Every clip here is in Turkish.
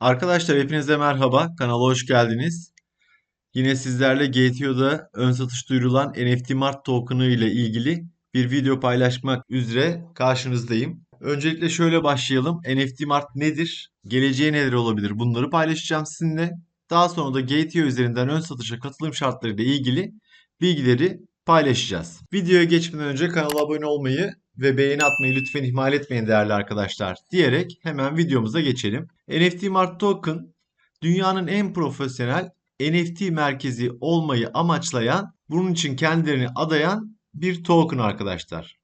Arkadaşlar hepinize merhaba. Kanala hoş geldiniz. Yine sizlerle GTO'da ön satış duyurulan NFT Mart token'ı ile ilgili bir video paylaşmak üzere karşınızdayım. Öncelikle şöyle başlayalım. NFT Mart nedir? Geleceği neler olabilir? Bunları paylaşacağım sizinle. Daha sonra da GTO üzerinden ön satışa katılım şartları ile ilgili bilgileri paylaşacağız. Videoya geçmeden önce kanala abone olmayı ve beğeni atmayı lütfen ihmal etmeyin değerli arkadaşlar diyerek hemen videomuza geçelim. NFT Mart Token dünyanın en profesyonel NFT merkezi olmayı amaçlayan, bunun için kendilerini adayan bir token arkadaşlar.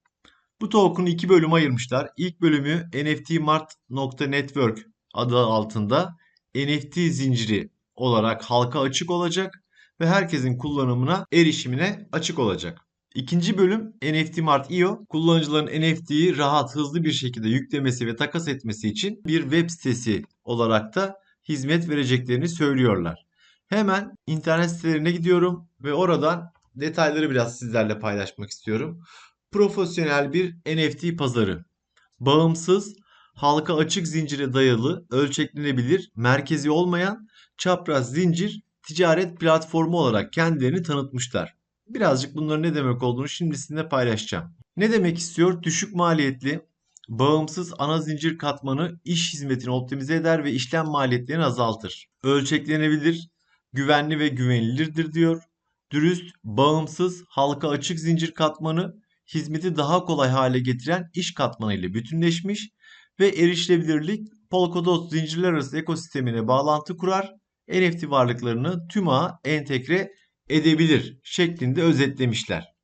Bu token'ı iki bölüm ayırmışlar. İlk bölümü nftmart.network adı altında NFT zinciri olarak halka açık olacak ve herkesin kullanımına erişimine açık olacak. İkinci bölüm NFT Mart IO kullanıcıların NFT'yi rahat hızlı bir şekilde yüklemesi ve takas etmesi için bir web sitesi olarak da hizmet vereceklerini söylüyorlar. Hemen internet sitelerine gidiyorum ve oradan detayları biraz sizlerle paylaşmak istiyorum. Profesyonel bir NFT pazarı. Bağımsız, halka açık zincire dayalı, ölçeklenebilir, merkezi olmayan çapraz zincir ticaret platformu olarak kendilerini tanıtmışlar. Birazcık bunların ne demek olduğunu şimdi sizinle paylaşacağım. Ne demek istiyor? Düşük maliyetli, bağımsız ana zincir katmanı iş hizmetini optimize eder ve işlem maliyetlerini azaltır. Ölçeklenebilir, güvenli ve güvenilirdir diyor. Dürüst, bağımsız, halka açık zincir katmanı hizmeti daha kolay hale getiren iş katmanı ile bütünleşmiş ve erişilebilirlik Polkadot zincirler arası ekosistemine bağlantı kurar. NFT varlıklarını tüm ağa entegre edebilir şeklinde özetlemişler.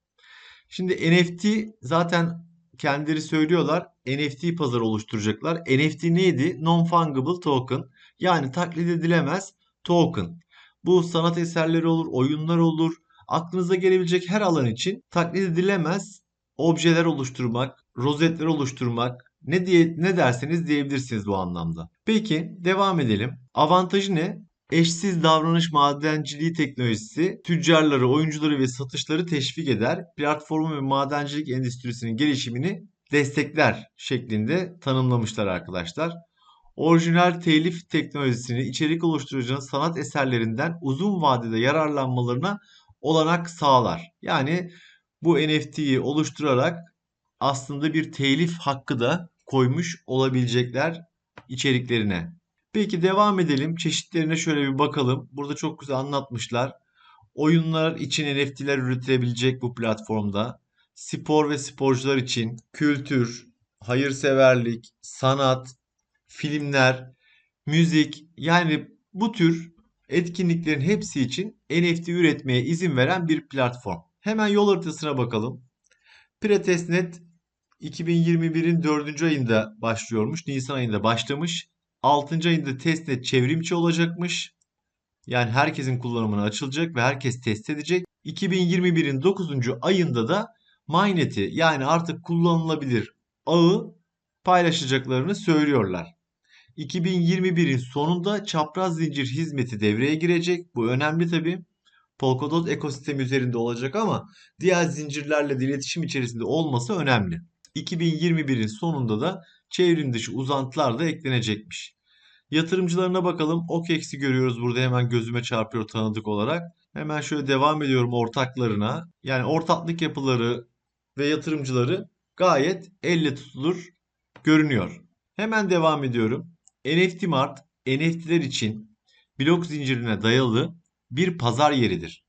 Şimdi NFT zaten kendileri söylüyorlar NFT pazarı oluşturacaklar. NFT neydi? Non-fungible token yani taklit edilemez token. Bu sanat eserleri olur, oyunlar olur. Aklınıza gelebilecek her alan için taklit edilemez objeler oluşturmak, rozetler oluşturmak ne diye ne derseniz diyebilirsiniz bu anlamda. Peki devam edelim. Avantajı ne? Eşsiz davranış madenciliği teknolojisi tüccarları, oyuncuları ve satışları teşvik eder. Platformu ve madencilik endüstrisinin gelişimini destekler şeklinde tanımlamışlar arkadaşlar. Orijinal telif teknolojisini içerik oluşturucunun sanat eserlerinden uzun vadede yararlanmalarına olanak sağlar. Yani bu NFT'yi oluşturarak aslında bir telif hakkı da koymuş olabilecekler içeriklerine. Peki devam edelim. Çeşitlerine şöyle bir bakalım. Burada çok güzel anlatmışlar. Oyunlar için NFT'ler üretilebilecek bu platformda. Spor ve sporcular için kültür, hayırseverlik, sanat, filmler, müzik yani bu tür etkinliklerin hepsi için NFT üretmeye izin veren bir platform. Hemen yol haritasına bakalım. Pretestnet 2021'in 4. ayında başlıyormuş. Nisan ayında başlamış. 6. ayında testnet çevrimçi olacakmış. Yani herkesin kullanımına açılacak ve herkes test edecek. 2021'in 9. ayında da Mainnet'i yani artık kullanılabilir ağı paylaşacaklarını söylüyorlar. 2021'in sonunda çapraz zincir hizmeti devreye girecek. Bu önemli tabi. Polkadot ekosistemi üzerinde olacak ama diğer zincirlerle de iletişim içerisinde olması önemli. 2021'in sonunda da çevrim dışı uzantılar da eklenecekmiş. Yatırımcılarına bakalım. OKEX'i görüyoruz burada hemen gözüme çarpıyor tanıdık olarak. Hemen şöyle devam ediyorum ortaklarına. Yani ortaklık yapıları ve yatırımcıları gayet elle tutulur görünüyor. Hemen devam ediyorum. NFT Mart NFT'ler için blok zincirine dayalı bir pazar yeridir.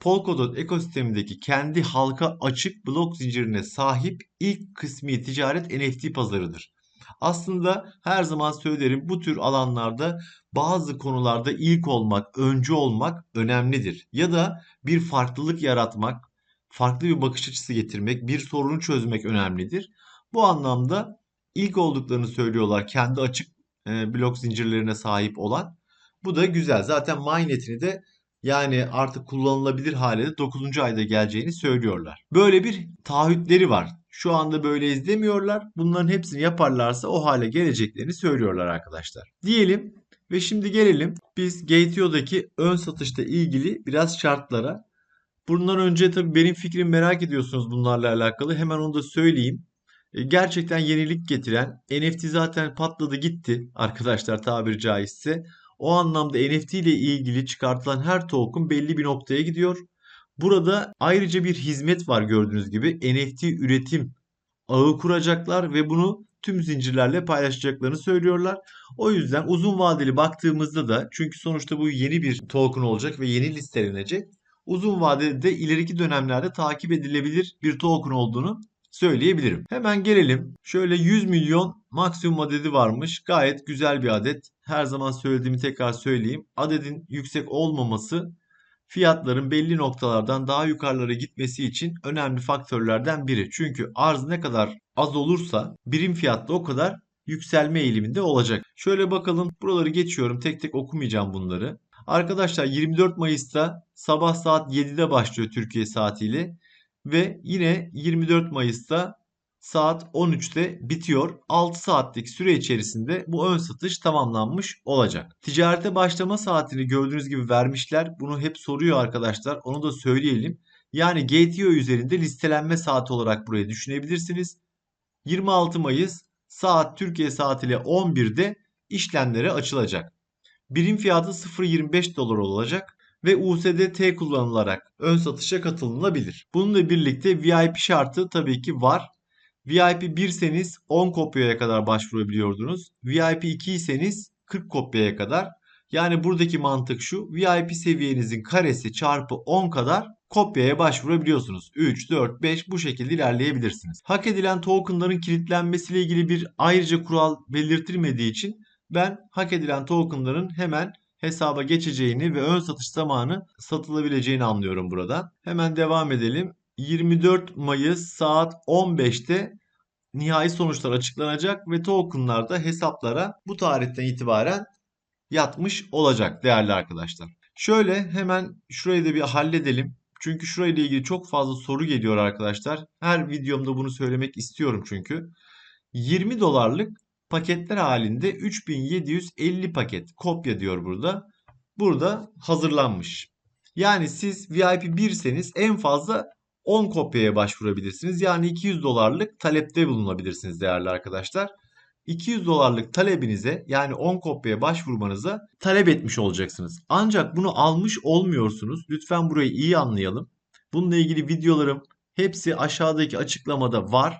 Polkadot ekosistemindeki kendi halka açık blok zincirine sahip ilk kısmi ticaret NFT pazarıdır. Aslında her zaman söylerim bu tür alanlarda bazı konularda ilk olmak, öncü olmak önemlidir. Ya da bir farklılık yaratmak, farklı bir bakış açısı getirmek, bir sorunu çözmek önemlidir. Bu anlamda ilk olduklarını söylüyorlar kendi açık blok zincirlerine sahip olan. Bu da güzel. Zaten Mainnet'ini de yani artık kullanılabilir hale de 9. ayda geleceğini söylüyorlar. Böyle bir taahhütleri var. Şu anda böyle izlemiyorlar. Bunların hepsini yaparlarsa o hale geleceklerini söylüyorlar arkadaşlar. Diyelim ve şimdi gelelim biz GTO'daki ön satışla ilgili biraz şartlara. Bundan önce tabii benim fikrimi merak ediyorsunuz bunlarla alakalı. Hemen onu da söyleyeyim. E, gerçekten yenilik getiren NFT zaten patladı gitti arkadaşlar tabiri caizse. O anlamda NFT ile ilgili çıkartılan her token belli bir noktaya gidiyor. Burada ayrıca bir hizmet var gördüğünüz gibi NFT üretim ağı kuracaklar ve bunu tüm zincirlerle paylaşacaklarını söylüyorlar. O yüzden uzun vadeli baktığımızda da çünkü sonuçta bu yeni bir token olacak ve yeni listelenecek. Uzun vadede ileriki dönemlerde takip edilebilir bir token olduğunu söyleyebilirim. Hemen gelelim. Şöyle 100 milyon maksimum adedi varmış. Gayet güzel bir adet. Her zaman söylediğimi tekrar söyleyeyim. Adedin yüksek olmaması fiyatların belli noktalardan daha yukarılara gitmesi için önemli faktörlerden biri. Çünkü arz ne kadar az olursa birim fiyatta o kadar yükselme eğiliminde olacak. Şöyle bakalım buraları geçiyorum tek tek okumayacağım bunları. Arkadaşlar 24 Mayıs'ta sabah saat 7'de başlıyor Türkiye saatiyle ve yine 24 Mayıs'ta saat 13'te bitiyor. 6 saatlik süre içerisinde bu ön satış tamamlanmış olacak. Ticarete başlama saatini gördüğünüz gibi vermişler. Bunu hep soruyor arkadaşlar. Onu da söyleyelim. Yani GTO üzerinde listelenme saati olarak burayı düşünebilirsiniz. 26 Mayıs saat Türkiye saatiyle 11'de işlemlere açılacak. Birim fiyatı 0.25 dolar olacak ve USDT kullanılarak ön satışa katılınabilir. Bununla birlikte VIP şartı tabii ki var. VIP 1 iseniz 10 kopyaya kadar başvurabiliyordunuz. VIP 2 iseniz 40 kopyaya kadar. Yani buradaki mantık şu. VIP seviyenizin karesi çarpı 10 kadar kopyaya başvurabiliyorsunuz. 3, 4, 5 bu şekilde ilerleyebilirsiniz. Hak edilen tokenların kilitlenmesiyle ilgili bir ayrıca kural belirtilmediği için ben hak edilen tokenların hemen hesaba geçeceğini ve ön satış zamanı satılabileceğini anlıyorum buradan. Hemen devam edelim. 24 Mayıs saat 15'te nihai sonuçlar açıklanacak ve tokenlar da hesaplara bu tarihten itibaren yatmış olacak değerli arkadaşlar. Şöyle hemen şurayı da bir halledelim. Çünkü şurayla ilgili çok fazla soru geliyor arkadaşlar. Her videomda bunu söylemek istiyorum çünkü. 20 dolarlık paketler halinde 3750 paket kopya diyor burada. Burada hazırlanmış. Yani siz VIP 1'seniz en fazla 10 kopyaya başvurabilirsiniz. Yani 200 dolarlık talepte bulunabilirsiniz değerli arkadaşlar. 200 dolarlık talebinize yani 10 kopyaya başvurmanıza talep etmiş olacaksınız. Ancak bunu almış olmuyorsunuz. Lütfen burayı iyi anlayalım. Bununla ilgili videolarım hepsi aşağıdaki açıklamada var.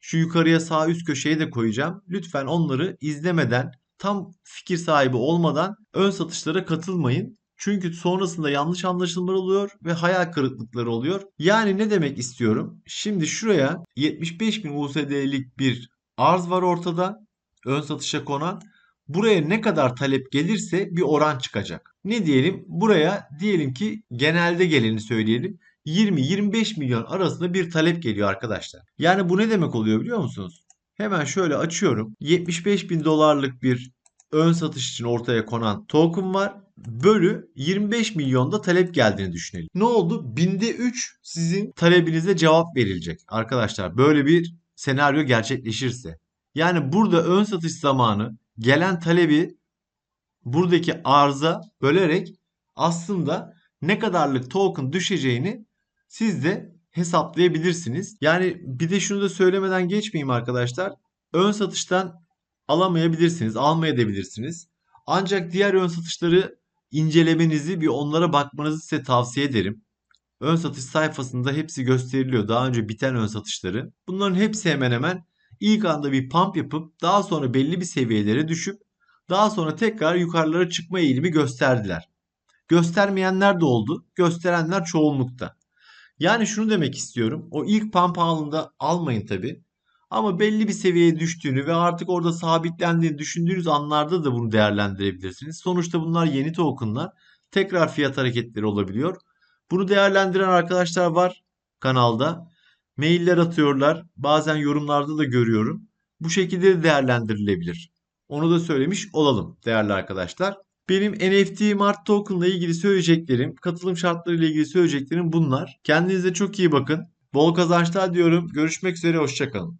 Şu yukarıya sağ üst köşeye de koyacağım. Lütfen onları izlemeden, tam fikir sahibi olmadan ön satışlara katılmayın. Çünkü sonrasında yanlış anlaşılmalar oluyor ve hayal kırıklıkları oluyor. Yani ne demek istiyorum? Şimdi şuraya 75.000 USD'lik bir arz var ortada. Ön satışa konan. Buraya ne kadar talep gelirse bir oran çıkacak. Ne diyelim? Buraya diyelim ki genelde geleni söyleyelim. 20-25 milyon arasında bir talep geliyor arkadaşlar. Yani bu ne demek oluyor biliyor musunuz? Hemen şöyle açıyorum. 75 bin dolarlık bir ön satış için ortaya konan token var. Bölü 25 milyonda talep geldiğini düşünelim. Ne oldu? Binde 3 sizin talebinize cevap verilecek. Arkadaşlar böyle bir senaryo gerçekleşirse. Yani burada ön satış zamanı gelen talebi buradaki arıza bölerek aslında ne kadarlık token düşeceğini siz de hesaplayabilirsiniz. Yani bir de şunu da söylemeden geçmeyeyim arkadaşlar. Ön satıştan alamayabilirsiniz, almayabilirsiniz. Ancak diğer ön satışları incelemenizi bir onlara bakmanızı size tavsiye ederim. Ön satış sayfasında hepsi gösteriliyor. Daha önce biten ön satışları. Bunların hepsi hemen hemen ilk anda bir pump yapıp daha sonra belli bir seviyelere düşüp daha sonra tekrar yukarılara çıkma eğilimi gösterdiler. Göstermeyenler de oldu. Gösterenler çoğunlukta. Yani şunu demek istiyorum. O ilk pump anında almayın tabi. Ama belli bir seviyeye düştüğünü ve artık orada sabitlendiğini düşündüğünüz anlarda da bunu değerlendirebilirsiniz. Sonuçta bunlar yeni tokenlar. Tekrar fiyat hareketleri olabiliyor. Bunu değerlendiren arkadaşlar var kanalda. Mailler atıyorlar. Bazen yorumlarda da görüyorum. Bu şekilde de değerlendirilebilir. Onu da söylemiş olalım değerli arkadaşlar. Benim NFT Mart Token ile ilgili söyleyeceklerim, katılım şartları ile ilgili söyleyeceklerim bunlar. Kendinize çok iyi bakın. Bol kazançlar diyorum. Görüşmek üzere, hoşçakalın.